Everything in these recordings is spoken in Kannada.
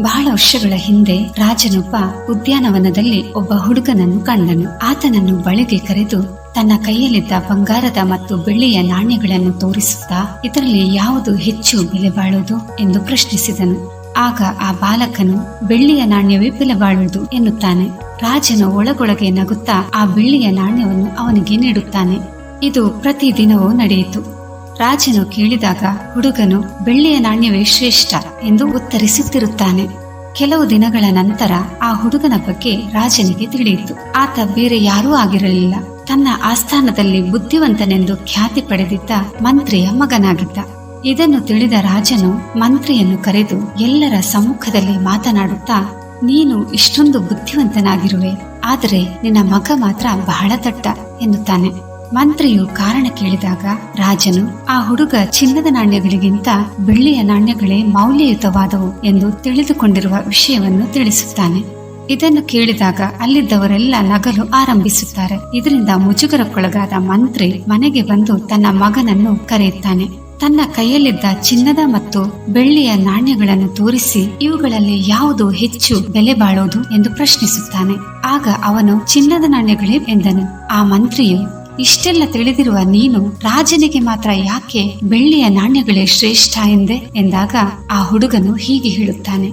ಬಹಳ ವರ್ಷಗಳ ಹಿಂದೆ ರಾಜನೊಬ್ಬ ಉದ್ಯಾನವನದಲ್ಲಿ ಒಬ್ಬ ಹುಡುಗನನ್ನು ಕಂಡನು. ಆತನನ್ನು ಬಳಿಗೆ ಕರೆದು, ತನ್ನ ಕೈಯಲ್ಲಿದ್ದ ಬಂಗಾರದ ಮತ್ತು ಬೆಳ್ಳಿಯ ನಾಣ್ಯಗಳನ್ನು ತೋರಿಸುತ್ತಾ, ಇದರಲ್ಲಿ ಯಾವುದು ಹೆಚ್ಚು ಬೆಲೆ ಬಾಳುವುದು? ಎಂದು ಪ್ರಶ್ನಿಸಿದನು. ಆಗ ಆ ಬಾಲಕನು, ಬೆಳ್ಳಿಯ ನಾಣ್ಯವೇ ಬೆಲೆ ಬಾಳುವುದು? ಎನ್ನುತ್ತಾನೆ. ರಾಜನು ಒಳಗೊಳಗೆ ನಗುತ್ತಾ ಆ ಬೆಳ್ಳಿಯ ನಾಣ್ಯವನ್ನು ಅವನಿಗೆ ನೀಡುತ್ತಾನೆ. ಇದು ಪ್ರತಿದಿನವೂ ನಡೆಯಿತು. ರಾಜನು ಕೇಳಿದಾಗ, ಹುಡುಗನು, ಬೆಳ್ಳಿಯ ನಾಣ್ಯವೇ ಶ್ರೇಷ್ಠ ಎಂದು ಉತ್ತರಿಸುತ್ತಿರುತ್ತಾನೆ. ಕೆಲವು ದಿನಗಳ ನಂತರ ಆ ಹುಡುಗನ ಬಗ್ಗೆ ರಾಜನಿಗೆ ತಿಳಿಯಿತು. ಆತ ಬೇರೆ ಯಾರೂ ಆಗಿರಲಿಲ್ಲ. ತನ್ನ ಆಸ್ಥಾನದಲ್ಲಿ ಬುದ್ಧಿವಂತನೆಂದು ಖ್ಯಾತಿ ಪಡೆದಿದ್ದ ಮಂತ್ರಿಯ ಮಗನಾಗಿದ್ದ. ಇದನ್ನು ತಿಳಿದ ರಾಜನು ಮಂತ್ರಿಯನ್ನು ಕರೆದು ಎಲ್ಲರ ಸಮ್ಮುಖದಲ್ಲಿ ಮಾತನಾಡುತ್ತಾ, ನೀನು ಇಷ್ಟೊಂದು ಬುದ್ಧಿವಂತನಾಗಿರುವೆ. ಆದರೆ ನಿನ್ನ ಮಗ ಮಾತ್ರ ಬಹಳ ದಟ್ಟ ಎನ್ನುತ್ತಾನೆ. ಮಂತ್ರಿಯು ಕಾರಣ ಕೇಳಿದಾಗ ರಾಜನು, ಆ ಹುಡುಗ ಚಿನ್ನದ ನಾಣ್ಯಗಳಿಗಿಂತ ಬೆಳ್ಳಿಯ ನಾಣ್ಯಗಳೇ ಮೌಲ್ಯಯುತವಾದವು ಎಂದು ತಿಳಿದುಕೊಂಡಿರುವ ವಿಷಯವನ್ನು ತಿಳಿಸುತ್ತಾನೆ. ಇದನ್ನು ಕೇಳಿದಾಗ ಅಲ್ಲಿದ್ದವರೆಲ್ಲ ನಗಲು ಆರಂಭಿಸುತ್ತಾರೆ. ಇದರಿಂದ ಮುಜುಗರಕ್ಕೊಳಗಾದ ಮಂತ್ರಿ ಮನೆಗೆ ಬಂದು ತನ್ನ ಮಗನನ್ನು ಕರೆಯುತ್ತಾನೆ. ತನ್ನ ಕೈಯಲ್ಲಿದ್ದ ಚಿನ್ನದ ಮತ್ತು ಬೆಳ್ಳಿಯ ನಾಣ್ಯಗಳನ್ನು ತೋರಿಸಿ, ಇವುಗಳಲ್ಲಿ ಯಾವುದು ಹೆಚ್ಚು ಬೆಲೆ ಬಾಳೋದು? ಎಂದು ಪ್ರಶ್ನಿಸುತ್ತಾನೆ. ಆಗ ಅವನು, ಚಿನ್ನದ ನಾಣ್ಯಗಳೇ ಎಂದನು. ಆ ಮಂತ್ರಿಯು ಇಷ್ಟೆಲ್ಲ ತಿಳಿದಿರುವ ನೀನು ರಾಜನಿಗೆ ಮಾತ್ರ ಯಾಕೆ ಬೆಳ್ಳಿಯ ನಾಣ್ಯಗಳೇ ಶ್ರೇಷ್ಠ ಎಂದೆ ಎಂದಾಗ ಆ ಹುಡುಗನು ಹೀಗೆ ಹೇಳುತ್ತಾನೆ.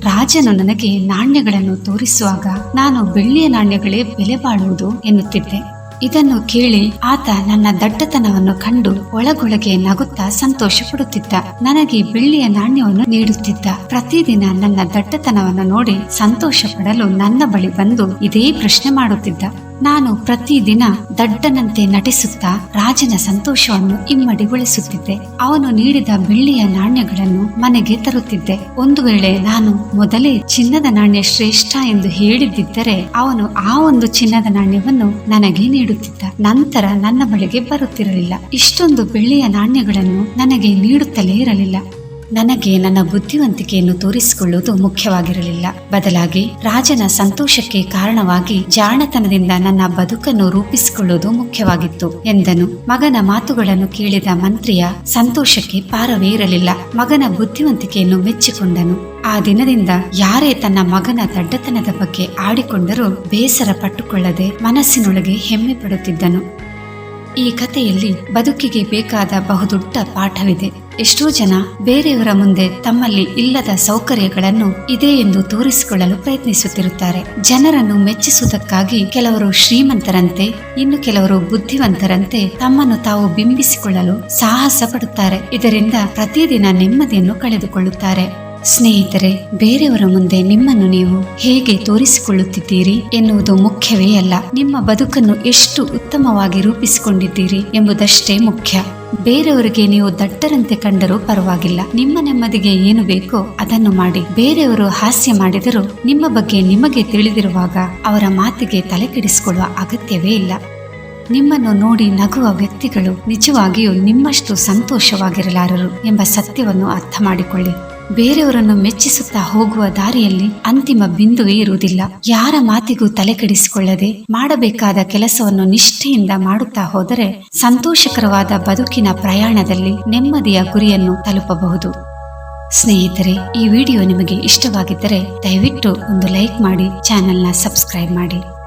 ರಾಜನು ನನಗೆ ನಾಣ್ಯಗಳನ್ನು ತೋರಿಸುವಾಗ ನಾನು ಬೆಳ್ಳಿಯ ನಾಣ್ಯಗಳೇ ಬೆಲೆ ಬಾಳುವುದು ಎನ್ನುತ್ತಿದ್ದೆ. ಇದನ್ನು ಕೇಳಿ ಆತ ನನ್ನ ದಟ್ಟತನವನ್ನು ಕಂಡು ಒಳಗೊಳಗೆ ನಗುತ್ತಾ ಸಂತೋಷ ಪಡುತ್ತಿದ್ದ ನನಗೆ ಬೆಳ್ಳಿಯ ನಾಣ್ಯವನ್ನು ನೀಡುತ್ತಿದ್ದ. ಪ್ರತಿದಿನ ನನ್ನ ದಟ್ಟತನವನ್ನು ನೋಡಿ ಸಂತೋಷ ಪಡಲು ನನ್ನ ಬಳಿ ಬಂದು ಇದೇ ಪ್ರಶ್ನೆ ಮಾಡುತ್ತಿದ್ದ. ನಾನು ಪ್ರತಿದಿನ ದಡ್ಡನಂತೆ ನಟಿಸುತ್ತಾ ರಾಜನ ಸಂತೋಷವನ್ನು ಇಮ್ಮಡಿಗೊಳಿಸುತ್ತಿದ್ದೆ. ಅವನು ನೀಡಿದ ಬೆಳ್ಳಿಯ ನಾಣ್ಯಗಳನ್ನು ಮನೆಗೆ ತರುತ್ತಿದ್ದೆ. ಒಂದು ವೇಳೆ ನಾನು ಮೊದಲೇ ಚಿನ್ನದ ನಾಣ್ಯ ಶ್ರೇಷ್ಠ ಎಂದು ಹೇಳಿದ್ದಿದ್ದರೆ ಅವನು ಆ ಒಂದು ಚಿನ್ನದ ನಾಣ್ಯವನ್ನು ನನಗೆ ನೀಡುತ್ತಿದ್ದ. ನಂತರ ನನ್ನ ಬಳಿಗೆ ಬರುತ್ತಿರಲಿಲ್ಲ. ಇಷ್ಟೊಂದು ಬೆಳ್ಳಿಯ ನಾಣ್ಯಗಳನ್ನು ನನಗೆ ನೀಡುತ್ತಲೇ ಇರಲಿಲ್ಲ. ನನಗೆ ನನ್ನ ಬುದ್ಧಿವಂತಿಕೆಯನ್ನು ತೋರಿಸಿಕೊಳ್ಳುವುದು ಮುಖ್ಯವಾಗಿರಲಿಲ್ಲ. ಬದಲಾಗಿ ರಾಜನ ಸಂತೋಷಕ್ಕೆ ಕಾರಣವಾಗಿ ಜಾಣತನದಿಂದ ನನ್ನ ಬದುಕನ್ನು ರೂಪಿಸಿಕೊಳ್ಳುವುದು ಮುಖ್ಯವಾಗಿತ್ತು ಎಂದನು. ಮಗನ ಮಾತುಗಳನ್ನು ಕೇಳಿದ ಮಂತ್ರಿಯ ಸಂತೋಷಕ್ಕೆ ಪಾರವೇ ಇರಲಿಲ್ಲ. ಮಗನ ಬುದ್ಧಿವಂತಿಕೆಯನ್ನು ಮೆಚ್ಚಿಕೊಂಡನು. ಆ ದಿನದಿಂದ ಯಾರೇ ತನ್ನ ಮಗನ ದಡ್ಡತನದ ಬಗ್ಗೆ ಆಡಿಕೊಂಡರೂ ಬೇಸರ ಪಟ್ಟುಕೊಳ್ಳದೆ ಮನಸ್ಸಿನೊಳಗೆ ಹೆಮ್ಮೆ ಪಡುತ್ತಿದ್ದನು. ಈ ಕಥೆಯಲ್ಲಿ ಬದುಕಿಗೆ ಬೇಕಾದ ಬಹುದೊಡ್ಡ ಪಾಠವಿದೆ. ಎಷ್ಟೋ ಜನ ಬೇರೆಯವರ ಮುಂದೆ ತಮ್ಮಲ್ಲಿ ಇಲ್ಲದ ಸೌಕರ್ಯಗಳನ್ನು ಇದೆ ಎಂದು ತೋರಿಸಿಕೊಳ್ಳಲು ಪ್ರಯತ್ನಿಸುತ್ತಿರುತ್ತಾರೆ. ಜನರನ್ನು ಮೆಚ್ಚಿಸುವುದಕ್ಕಾಗಿ ಕೆಲವರು ಶ್ರೀಮಂತರಂತೆ, ಇನ್ನು ಕೆಲವರು ಬುದ್ಧಿವಂತರಂತೆ ತಮ್ಮನ್ನು ತಾವು ಬಿಂಬಿಸಿಕೊಳ್ಳಲು ಸಾಹಸ ಪಡುತ್ತಾರೆ. ಇದರಿಂದ ಪ್ರತಿದಿನ ನೆಮ್ಮದಿಯನ್ನು ಕಳೆದುಕೊಳ್ಳುತ್ತಾರೆ. ಸ್ನೇಹಿತರೆ, ಬೇರೆಯವರ ಮುಂದೆ ನಿಮ್ಮನ್ನು ನೀವು ಹೇಗೆ ತೋರಿಸಿಕೊಳ್ಳುತ್ತಿದ್ದೀರಿ ಎನ್ನುವುದು ಮುಖ್ಯವೇ ಅಲ್ಲ. ನಿಮ್ಮ ಬದುಕನ್ನು ಎಷ್ಟು ಉತ್ತಮವಾಗಿ ರೂಪಿಸಿಕೊಂಡಿದ್ದೀರಿ ಎಂಬುದಷ್ಟೇ ಮುಖ್ಯ. ಬೇರೆಯವರಿಗೆ ನೀವು ದಟ್ಟರಂತೆ ಕಂಡರೂ ಪರವಾಗಿಲ್ಲ. ನಿಮ್ಮ ನೆಮ್ಮದಿಗೆ ಏನು ಬೇಕೋ ಅದನ್ನು ಮಾಡಿ. ಬೇರೆಯವರು ಹಾಸ್ಯ ಮಾಡಿದರೂ ನಿಮ್ಮ ಬಗ್ಗೆ ನಿಮಗೆ ತಿಳಿದಿರುವಾಗ ಅವರ ಮಾತಿಗೆ ತಲೆಕೆಡಿಸಿಕೊಳ್ಳುವ ಅಗತ್ಯವೇ ಇಲ್ಲ. ನಿಮ್ಮನ್ನು ನೋಡಿ ನಗುವ ವ್ಯಕ್ತಿಗಳು ನಿಜವಾಗಿಯೂ ನಿಮ್ಮಷ್ಟು ಸಂತೋಷವಾಗಿರಲಾರರು ಎಂಬ ಸತ್ಯವನ್ನು ಅರ್ಥ ಮಾಡಿಕೊಳ್ಳಿ ಬೇರೆಯವರನ್ನು ಮೆಚ್ಚಿಸುತ್ತಾ ಹೋಗುವ ದಾರಿಯಲ್ಲಿ ಅಂತಿಮ ಬಿಂದುವೇ ಇರುವುದಿಲ್ಲ. ಯಾರ ಮಾತಿಗೂ ತಲೆಕೆಡಿಸಿಕೊಳ್ಳದೆ ಮಾಡಬೇಕಾದ ಕೆಲಸವನ್ನು ನಿಷ್ಠೆಯಿಂದ ಮಾಡುತ್ತಾ ಹೋದರೆ ಸಂತೋಷಕರವಾದ ಬದುಕಿನ ಪ್ರಯಾಣದಲ್ಲಿ ನೆಮ್ಮದಿಯ ಗುರಿಯನ್ನು ತಲುಪಬಹುದು. ಸ್ನೇಹಿತರೆ, ಈ ವಿಡಿಯೋ ನಿಮಗೆ ಇಷ್ಟವಾಗಿದ್ದರೆ ದಯವಿಟ್ಟು ಒಂದು ಲೈಕ್ ಮಾಡಿ, ಚಾನೆಲ್ನ ಸಬ್ಸ್ಕ್ರೈಬ್ ಮಾಡಿ.